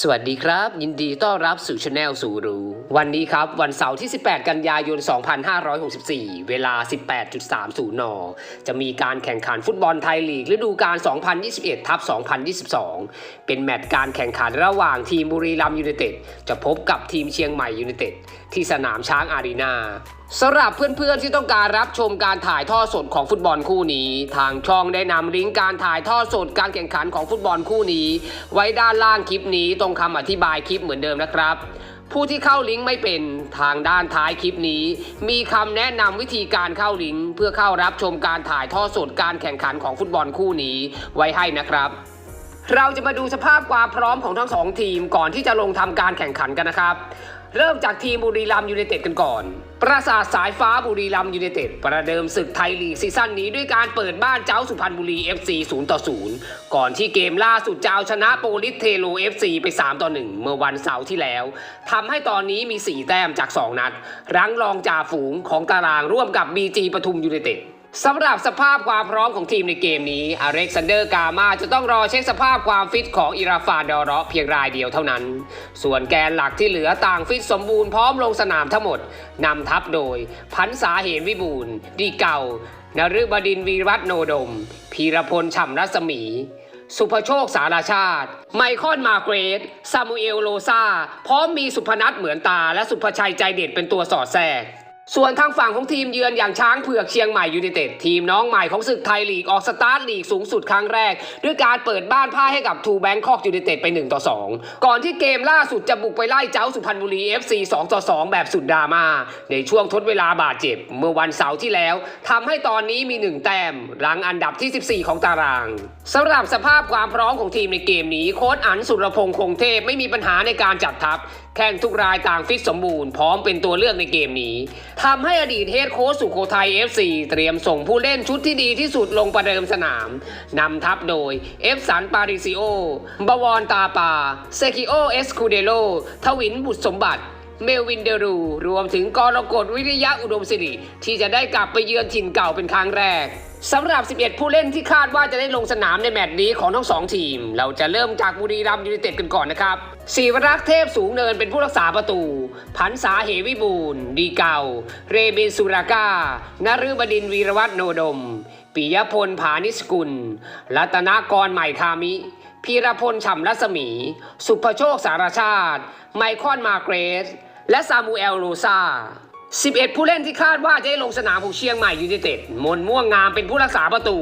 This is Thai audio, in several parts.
สวัสดีครับ ยินดีต้อนรับสู่ช anel สู่รู้ วันนี้ครับ วันเสาร์ที่ 18 กันยายน 2564 เวลา 18.30 น จะมีการแข่งขันฟุตบอลไทยลีกฤดูกาล 2021 ทับ 2022 เป็นแมตช์การแข่งขันระหว่างทีมบุรีรัมย์ยูไนเต็ดจะพบกับทีมเชียงใหม่ยูไนเต็ดที่สนามช้างอารีนา สำหรับเพื่อนๆที่ต้องการรับชมการถ่ายทอดสดของฟุตบอลคู่นี้ ทางช่องได้นำลิงก์การถ่ายทอดสดการแข่งขันของฟุตบอลคู่นี้ ไว้ด้านล่างคลิปนี้ตรงคำอธิบายคลิปเหมือนเดิมนะครับ ผู้ที่เข้าลิงก์ไม่เป็นทางด้านท้ายคลิปนี้ มีคำแนะนำวิธีการเข้าลิงก์เพื่อเข้ารับชมการถ่ายทอดสดการแข่งขันของฟุตบอลคู่นี้ไว้ให้นะครับ เราจะมาดูสภาพความพร้อมของทั้งสองทีมก่อนที่จะลงทำการแข่งขันกันนะครับ เริ่มจากทีมบุรีรัมยูไนเต็ดกันก่อน ปราสาทสายฟ้าบุรีรัมยูไนเต็ดประเดิมศึกไทยลีกซีซั่นนี้ด้วยการเปิดบ้านเจ้าสุพรรณบุรี FC 0ต่อ0ก่อนที่เกมล่าสุดจะเอาชนะโปลิสเทโล FC ไป3ต่อ1เมื่อวันเสาร์ที่แล้วทำให้ตอนนี้มี 4 แต้มจาก 2 นัด รั้งรองจ่าฝูงของตารางร่วมกับ BG ปทุมยูไนเต็ด สำหรับสภาพความพร้อมของทีมในเกมนี้อเล็กซานเดอร์กามาจะต้องรอเช็คสภาพความฟิตของอิราฟานดอร์เพียงรายเดียวเท่านั้น ส่วนแกนหลักที่เหลือต่างฟิตสมบูรณ์พร้อมลงสนามทั้งหมด นำทัพโดย พันษาเหมวิบูลดีเก่านฤบดินวีรวัฒน์โนดม พีรพลฉ่ำรัศมี สุภโชคสาราชาติ ไมคอนมาเกรตซามูเอลโลซาพร้อมมีสุพนัทเหมือนตาและสุภชัยใจเด็ดเป็นตัวสอดแทรก ส่วนทางฝั่งของทีมเยือนอย่างช้างเผือกเชียงใหม่ยูไนเต็ดทีมน้องใหม่ของศึกไทยลีกออกสตาร์ทลีกสูงสุดครั้งแรก ด้วยการเปิดบ้านพ่ายให้กับทูแบงคอกยูไนเต็ดไป 1 ต่อ 2 ก่อนที่เกมล่าสุดจะบุกไปไล่เจ้าสุพรรณบุรี FC 2 ต่อ 2 แบบสุดดราม่าในช่วงทดเวลาบาดเจ็บ เมื่อวันเสาร์ที่แล้วทำให้ตอนนี้มี 1 แต้มรังอันดับที่ 14 ของตารางสำหรับสภาพความพร้อมของทีมในเกมนี้โค้ชอันสุรพงษ์คงเทพไม่มีปัญหาในการจัดทัพ แข่งทุกรายต่างฟิตสมบูรณ์พร้อมเป็นตัวเลือกในเกมนี้ทำให้อดีตเฮดโค้ชสุโขทัย FC เตรียมส่งผู้เล่นชุดที่ดีที่สุดลงประเดิมสนามนำทัพโดยเอฟสันปาริซิโอบวรตาปาเซคิโอเอสคูเดโลทวินบุตรสมบัติ เมลวินเดรู รวมถึงกรกฎวิริยะอุดมสิริที่จะได้กลับไปเยือนถิ่นเก่าเป็นครั้งแรกสำหรับ 11 ผู้เล่นที่คาดว่าจะได้ลงสนามในแมตช์นี้ของทั้งสองทีม เราจะเริ่มจากบุรีรัมย์ยูไนเต็ดกันก่อนนะครับศิวรักษ์เทพสูงเนินเป็นผู้รักษาประตู พันษาเหวิบูลดีเก่า เรเบนสุรากานฤบดินทร์วีรวัฒโนดม ปิยพลผานิสกุล รัตนากรใหม่คามิ พีรพลฉ่ำรัศมี สุภโชคสารชาติ ไมคอนมาเกรส และซามูเอลโรซา11 ผู้เล่นที่คาดว่าจะได้ลงสนามของเชียงใหม่ยูไนเต็ด มนม่วงงามเป็นผู้รักษาประตู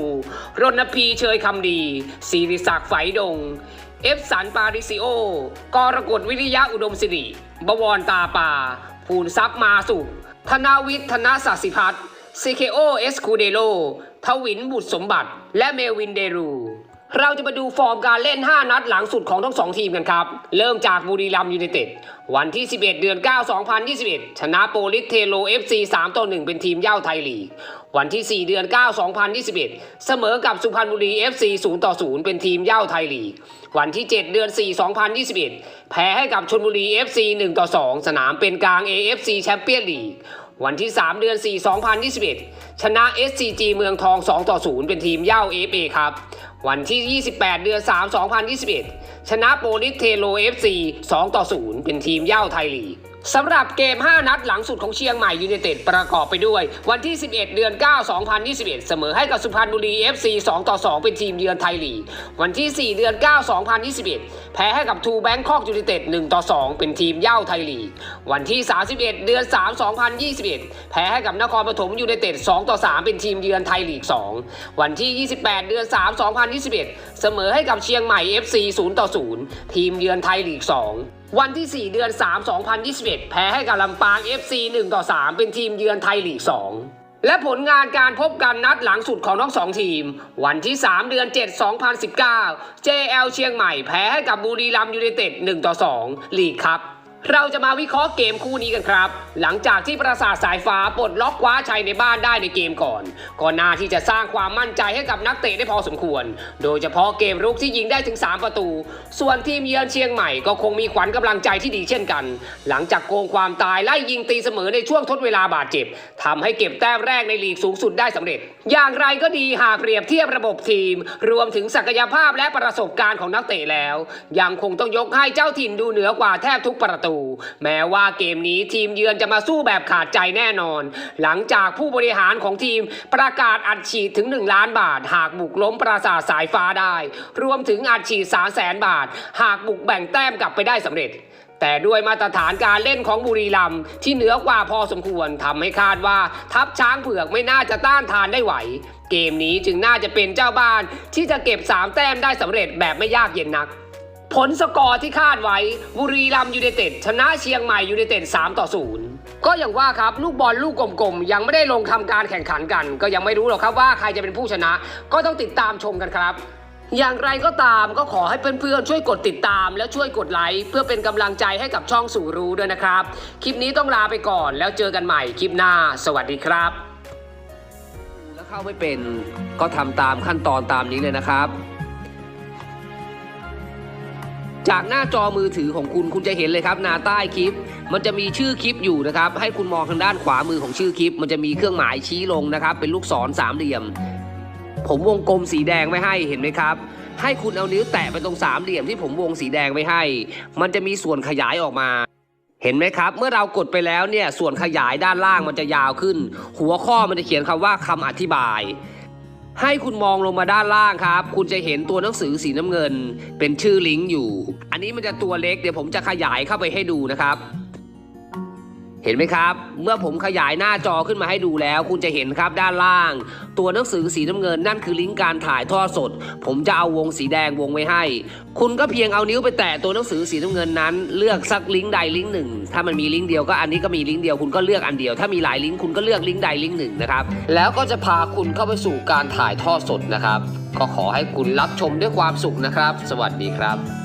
รณพีเชยคำดีศิริศักดิ์ไฝดง เอฟสันปาริซิโอ กรกฎวิริยะอุดมสิริ บวรตาปา ภูนทรัพย์มาสุข ธนาวิทย์ธนศักดิ์สิพัฒน์ซีเคโอเอสคูเดโล ทวินบุตรสมบัติ และเมลวินเดรู เราจะมาดูฟอร์มการเล่น 5 นัดหลังสุดของทั้ง 2 ทีมกันครับ เริ่มจากบุรีรัมยูไนเต็ดวันที่ 11 เดือน 9 2021 ชนะโปลิสเทโล FC 3ต่อ1เป็นทีมเย่าไทยลีก วันที่ 4 เดือน 9 2021 เสมอกับสุพรรณบุรี FC 0ต่อ0เป็นทีมเย่าไทยลีก วันที่ 7 เดือน 4 2021 แพ้ให้กับชนบุรี FC 1ต่อ2สนามเป็นกลาง AFC แชมเปี้ยนลีกวันที่ 3 เดือน 4 2021 ชนะ SCG เมืองทอง 2 ต่อ 0 เป็นทีมเย่า FA ครับ วันที่ 28 เดือน 3 2021 ชนะโปลิสเทโล FC 2 ต่อ 0 เป็นทีมเย่าไทยลีกสำหรับเกม 5 นัดหลังสุดของเชียงใหม่ยูไนเต็ดประกอบไปด้วย วันที่ 11 เดือน 9 2021 เสมอให้กับสุพรรณบุรี FC 2ต่อ2 เป็นทีมเยือนไทยลีกวันที่ 4 เดือน 9 2021 แพ้ให้กับทูแบงคอกยูไนเต็ด1ต่อ2 เป็นทีมเย่าไทยลีกวันที่ 31 เดือน 3 2021 แพ้ให้กับนครปฐมยูไนเต็ด2ต่อ3 เป็นทีมเยือนไทยลีก 2 วันที่ 28 เดือน 3 2021 เสมอให้กับเชียงใหม่ FC 0ต่อ0 ทีมเยือนไทยลีก 2 วันที่ 4 เดือน 3 2021 แพ้ให้กับลำปาง FC 1 ต่อ 3 เป็นทีมเยือนไทยลีก 2 และผลงานการพบกันนัดหลังสุดของทั้งสองทีม วันที่ 3 เดือน 7 2019 JL เชียงใหม่แพ้ให้กับบุรีรัมย์ยูไนเต็ด 1 ต่อ 2 ลีกครับ เราจะมาวิเคราะห์เกมคู่นี้กันครับ หลังจากที่ปราสาทสายฟ้าปลดล็อกคว้าชัยในบ้านได้ในเกมก่อนก็น่าที่จะสร้างความมั่นใจให้กับนักเตะได้พอสมควร โดยเฉพาะเกมรุกที่ยิงได้ถึง 3 ประตู ส่วนทีมเยือนเชียงใหม่ก็คงมีขวัญกำลังใจที่ดีเช่นกัน หลังจากโกงความตายไล่ยิงตีเสมอในช่วงทดเวลาบาดเจ็บทำให้เก็บแต้มแรกในลีกสูงสุดได้สำเร็จ อย่างไรก็ดีหากเปรียบเทียบระบบทีม รวมถึงศักยภาพและประสบการณ์ของนักเตะแล้ว ยังคงต้องยกให้เจ้าถิ่นดูเหนือกว่าแทบทุกประตูแม้ว่าเกมนี้ทีมเยือนจะมาสู้แบบขาดใจแน่นอน หลังจากผู้บริหารของทีมประกาศอัดฉีดถึง 1 ล้านบาท หากบุกล้มปราสาทสายฟ้าได้ รวมถึงอัดฉีด3แสนบาท หากบุกแบ่งแต้มกลับไปได้สำเร็จแต่ด้วยมาตรฐานการเล่นของบุรีรัมย์ที่เหนือกว่าพอสมควรทำให้คาดว่าทัพช้างเผือกไม่น่าจะต้านทานได้ไหว เกมนี้จึงน่าจะเป็นเจ้าบ้านที่จะเก็บ 3 แต้มได้สำเร็จแบบไม่ยากเย็นนัก ผลสกอร์ที่คาดไว้บุรีรัมยูไนเต็ดชนะเชียงใหม่ยูไนเต็ด3ต่อ0ก็อย่างว่าครับลูกบอลลูกกลมๆ ยังไม่ได้ลงทำการแข่งขันกัน ก็ยังไม่รู้หรอกครับว่าใครจะเป็นผู้ชนะ ก็ต้องติดตามชมกันครับ อย่างไรก็ตามก็ขอให้เพื่อนๆช่วยกดติดตาม และช่วยกดไลค์เพื่อเป็นกำลังใจให้กับช่องสู่รู้ด้วยนะครับ คลิปนี้ต้องลาไปก่อนแล้วเจอกันใหม่คลิปหน้า สวัสดีครับแล้วเข้าไม่เป็นก็ทำตามขั้นตอนตามนี้เลยนะครับ จากหน้าจอมือถือของคุณคุณจะเห็นเลยครับหน้าใต้คลิป มันจะมีชื่อคลิปอยู่นะครับ ให้คุณมองทางด้านขวามือของชื่อคลิป มันจะมีเครื่องหมายชี้ลงนะครับ เป็นลูกศรสามเหลี่ยม ผมวงกลมสีแดงไว้ให้เห็นไหมครับ ให้คุณเอานิ้วแตะไปตรงสามเหลี่ยมที่ผมวงสีแดงไว้ให้ มันจะมีส่วนขยายออกมา เห็นไหมครับ เมื่อเรากดไปแล้วเนี่ยส่วนขยายด้านล่างมันจะยาวขึ้น หัวข้อมันจะเขียนคำว่าคำอธิบาย ให้คุณมองลงมาด้านล่างครับ คุณจะเห็นตัวหนังสือสีน้ำเงิน เป็นชื่อลิงก์อยู่ อันนี้มันจะตัวเล็กเดี๋ยวผมจะขยายเข้าไปให้ดูนะครับ เห็นไหมครับ เมื่อผมขยายหน้าจอขึ้นมาให้ดูแล้ว คุณจะเห็นครับด้านล่าง ตัวหนังสือสีน้ำเงินนั่นคือลิงก์การถ่ายทอดสด ผมจะเอาวงสีแดงวงไว้ให้ คุณก็เพียงเอานิ้วไปแตะตัวหนังสือสีน้ำเงินนั้น เลือกสักลิงก์ใดลิงก์หนึ่งถ้ามันมีลิงก์เดียวก็อันนี้ก็มีลิงก์เดียวคุณก็เลือกอันเดียว ถ้ามีหลายลิงก์คุณก็เลือกลิงก์ใดลิงก์หนึ่งนะครับแล้วก็จะพาคุณเข้าไปสู่การถ่ายทอดสดนะครับ ก็ขอให้คุณรับชมด้วยความสุขนะครับ สวัสดีครับ